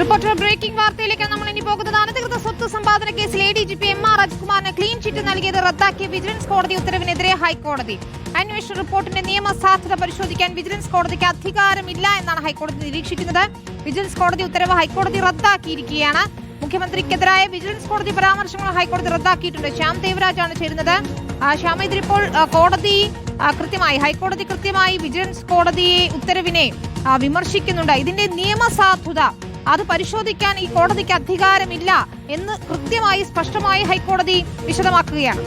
Reporter breaking വാർത്തയിലേക്ക് നമ്മൾ ഇനി പോകുന്നത് അനധികൃത സ്വത്ത് സമ്പാദന കേസിൽ A D G P M R രാജ്കുമാറിന് clean chit നൽകിയത് റദ്ദാക്കിയ വിജിലൻസ് കോടതി ഉത്തരവിനെതിരെ ഹൈക്കോടതി. അന്വേഷണ റിപ്പോർട്ടിന്റെ നിയമസാധുത പരിശോധിക്കാൻ വിജിലൻസ് കോടതിക്ക് അധികാരമില്ല എന്നാണ് ഹൈക്കോടതി നിരീക്ഷിക്കുന്നത്. വിജിലൻസ് കോടതി ഉത്തരവ് ഹൈക്കോടതി റദ്ദാക്കിയിരിക്കുകയാണ്. മുഖ്യമന്ത്രിക്കെതിരായ വിജിലൻസ് കോടതി പരാമർശങ്ങൾ ഹൈക്കോടതി റദ്ദാക്കിയിട്ടുണ്ട്. ശ്യാം ദേവരാജാണ് ചേരുന്നത്. ആ, ശ്യാം ഇതിലിപ്പോൾ ആ, കോടതി കൃത്യമായി ഹൈക്കോടതി കൃത്യമായി വിജിലൻസ് കോടതിയെ ഉത്തരവിനെ വിമർശിക്കുന്നുണ്ട്. ഇതിന്റെ നിയമസാധുത അത് പരിശോധിക്കാൻ ഈ കോടതിക്ക് അധികാരമില്ല എന്ന് കൃത്യമായി സ്പഷ്ടമായി ഹൈക്കോടതി വിശദമാക്കുകയാണ്.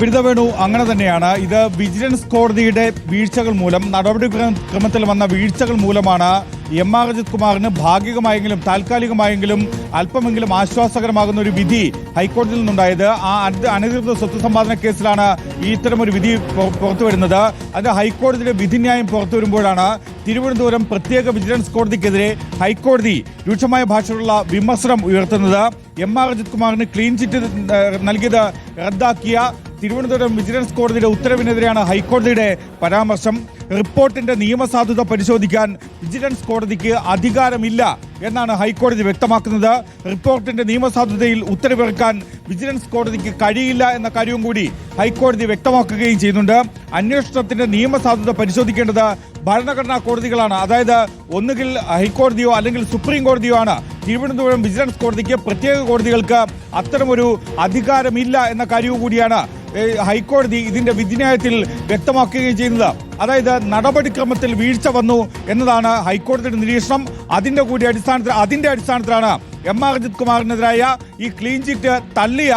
ബിരുദ വേണു അങ്ങനെ തന്നെയാണ്. ഇത് വിജിലൻസ് കോടതിയുടെ വീഴ്ചകൾ മൂലം നടപടി ക്രമത്തിൽ വന്ന വീഴ്ചകൾ മൂലമാണ് എം ആർ അജിത് കുമാറിന് ഭാഗികമായെങ്കിലും താൽക്കാലികമായെങ്കിലും അല്പമെങ്കിലും ആശ്വാസകരമാകുന്ന ഒരു വിധി ഹൈക്കോടതിയിൽ നിന്നുണ്ടായത്. ആ അന- അനധികൃത സ്വത്ത് സമ്പാദന കേസിലാണ് ഇത്തരമൊരു വിധി പുറത്തു വരുന്നത്. അത് ഹൈക്കോടതിയുടെ വിധിന്യായം പുറത്തു വരുമ്പോഴാണ് തിരുവനന്തപുരം പ്രത്യേക വിജിലൻസ് കോടതിക്കെതിരെ ഹൈക്കോടതി രൂക്ഷമായ ഭാഷയിലുള്ള വിമർശനം ഉയർത്തുന്നത്. എം ആർ അജിത് കുമാറിന് ക്ലീൻ ചിറ്റ് നൽകിയത് റദ്ദാക്കിയ തിരുവനന്തപുരം വിജിലൻസ് കോടതിയുടെ ഉത്തരവിനെതിരെയാണ് ഹൈക്കോടതിയുടെ പരാമർശം. റിപ്പോർട്ടിന്റെ നിയമസാധുത പരിശോധിക്കാൻ വിജിലൻസ് കോടതിക്ക് അധികാരമില്ല എന്നാണ് ഹൈക്കോടതി വ്യക്തമാക്കുന്നത്. റിപ്പോർട്ടിന്റെ നിയമസാധുതയിൽ ഉത്തരവിറക്കാൻ വിജിലൻസ് കോടതിക്ക് കഴിയില്ല എന്ന കാര്യവും കൂടി ഹൈക്കോടതി വ്യക്തമാക്കുകയും ചെയ്യുന്നുണ്ട്. അന്വേഷണത്തിന്റെ നിയമസാധുത പരിശോധിക്കേണ്ടത് ഭരണഘടനാ കോടതികളാണ്. അതായത് ഒന്നുകിൽ ഹൈക്കോടതിയോ അല്ലെങ്കിൽ സുപ്രീം കോടതിയോ ആണ്. തിരുവനന്തപുരം വിജിലൻസ് കോടതിക്ക് പ്രത്യേക കോടതികൾക്ക് അത്തരമൊരു അധികാരമില്ല എന്ന കാര്യവും കൂടിയാണ് ഹൈക്കോടതി ഇതിന്റെ വിധിന്യായത്തിൽ വ്യക്തമാക്കുകയും ചെയ്യുന്നത്. അതായത് നടപടിക്രമത്തിൽ വീഴ്ച വന്നു എന്നതാണ് ഹൈക്കോടതിയുടെ നിരീക്ഷണം. അതിന്റെ കൂടി അടിസ്ഥാനത്തിൽ അതിന്റെ അടിസ്ഥാനത്തിലാണ് എം ആർ അജിത് കുമാറിനെതിരായ ഈ ക്ലീൻ ചിറ്റ് തള്ളിയ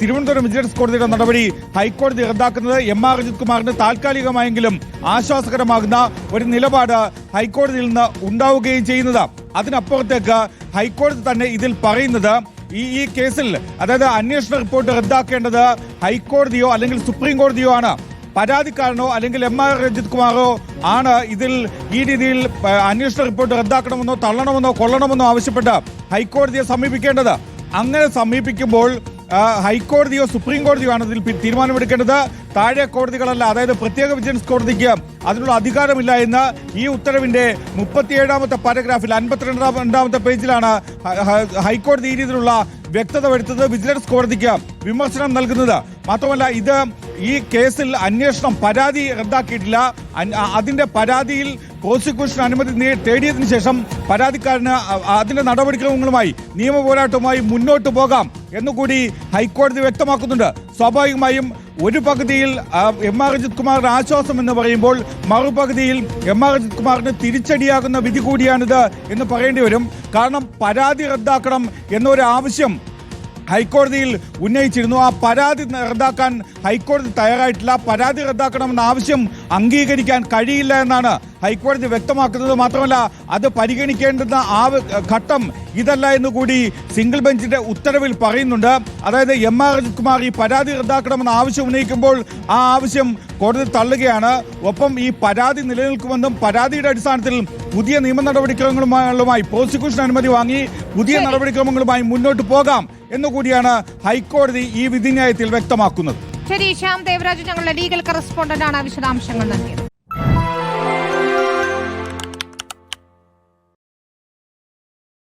തിരുവനന്തപുരം വിജിലൻസ് കോടതിയുടെ നടപടി ഹൈക്കോടതി റദ്ദാക്കുന്നത് എം ആർ അജിത് കുമാറിന് താൽക്കാലികമായെങ്കിലും ആശ്വാസകരമാകുന്ന ഒരു നിലപാട് ഹൈക്കോടതിയിൽ നിന്ന് ഉണ്ടാവുകയും ചെയ്യുന്നത്. അതിനപ്പുറത്തേക്ക് ഹൈക്കോടതി തന്നെ ഇതിൽ പറയുന്നത് ഈ ഈ കേസിൽ അതായത് അന്വേഷണ റിപ്പോർട്ട് റദ്ദാക്കേണ്ടത് ഹൈക്കോടതിയോ അല്ലെങ്കിൽ സുപ്രീം കോടതിയോ ആണ്. പരാതിക്കാരനോ അല്ലെങ്കിൽ എം ആർ രഞ്ജിത് കുമാറോ ആണ് ഇതിൽ ഈ രീതിയിൽ അന്വേഷണ റിപ്പോർട്ട് റദ്ദാക്കണമെന്നോ തള്ളണമെന്നോ കൊള്ളണമെന്നോ ആവശ്യപ്പെട്ട് ഹൈക്കോടതിയെ സമീപിക്കേണ്ടത്. അങ്ങനെ സമീപിക്കുമ്പോൾ ഹൈക്കോടതിയോ സുപ്രീം കോടതിയോ ആണ് ഇതിൽ തീരുമാനമെടുക്കേണ്ടത്. താഴെ കോടതികളല്ല അതായത് പ്രത്യേക വിജിലൻസ് കോടതിക്ക് അതിനുള്ള അധികാരമില്ല എന്ന് ഈ ഉത്തരവിന്റെ മുപ്പത്തിയേഴാമത്തെ പാരഗ്രാഫിൽ അൻപത്തിരണ്ടാം രണ്ടാമത്തെ പേജിലാണ് ഹൈക്കോടതി ഈ രീതിയിലുള്ള വ്യക്തത വരുത്തത് വിജിലൻസ് കോടതിക്ക് വിമർശനം നൽകുന്നത്. മാത്രമല്ല ഇത് ഈ കേസിൽ അന്വേഷണം പരാതി റദ്ദാക്കിയിട്ടില്ല. അതിന്റെ പരാതിയിൽ പ്രോസിക്യൂഷൻ അനുമതി തേടിയതിനു ശേഷം പരാതിക്കാരന് അതിന്റെ നടപടിക്രമങ്ങളുമായി നിയമ പോരാട്ടവുമായി മുന്നോട്ട് പോകാം എന്നുകൂടി ഹൈക്കോടതി വ്യക്തമാക്കുന്നുണ്ട്. സ്വാഭാവികമായും ഒരു പകുതിയിൽ എം ആർ അജിത് കുമാറിന് ആശ്വാസം എന്ന് പറയുമ്പോൾ മറുപകുതിയിൽ എം ആർ അജിത് കുമാറിന് തിരിച്ചടിയാകുന്ന വിധി കൂടിയാണിത് എന്ന് പറയേണ്ടി വരും. കാരണം പരാതി റദ്ദാക്കണം എന്നൊരു ആവശ്യം ഹൈക്കോടതിയിൽ ഉന്നയിച്ചിരുന്നു. ആ പരാതി റദ്ദാക്കാൻ ഹൈക്കോടതി തയ്യാറായിട്ടില്ല. പരാതി റദ്ദാക്കണമെന്ന ആവശ്യം അംഗീകരിക്കാൻ കഴിയില്ല എന്നാണ് ഹൈക്കോടതി വ്യക്തമാക്കുന്നത്. മാത്രമല്ല അത് പരിഗണിക്കേണ്ടുന്ന ആ ഘട്ടം ഇതല്ല എന്ന് കൂടി സിംഗിൾ ബെഞ്ചിന്റെ ഉത്തരവിൽ പറയുന്നുണ്ട്. അതായത് എം ആർ അജിത് കുമാർ ഈ പരാതി റദ്ദാക്കണമെന്ന ആവശ്യം ഉന്നയിക്കുമ്പോൾ ആ ആവശ്യം കോടതി തള്ളുകയാണ്. ഒപ്പം ഈ പരാതി നിലനിൽക്കുമെന്നും പരാതിയുടെ അടിസ്ഥാനത്തിൽ പുതിയ നിയമ നടപടിക്രമങ്ങളുമായി പ്രോസിക്യൂഷൻ അനുമതി വാങ്ങി പുതിയ. നടപടിക്രമങ്ങളുമായി മുന്നോട്ട് പോകാം. എന്നുകൂടിയാണ് ഹൈക്കോടതി ഈ വിധിന്യായത്തിൽ വ്യക്തമാക്കുന്നത്. ശരി ശ്യാം ദേവരാജ് ഞങ്ങളുടെ ലീഗൽ കറസ്പോണ്ടന്റ് ആണ് വിശദാംശങ്ങൾ നൽകിയത്.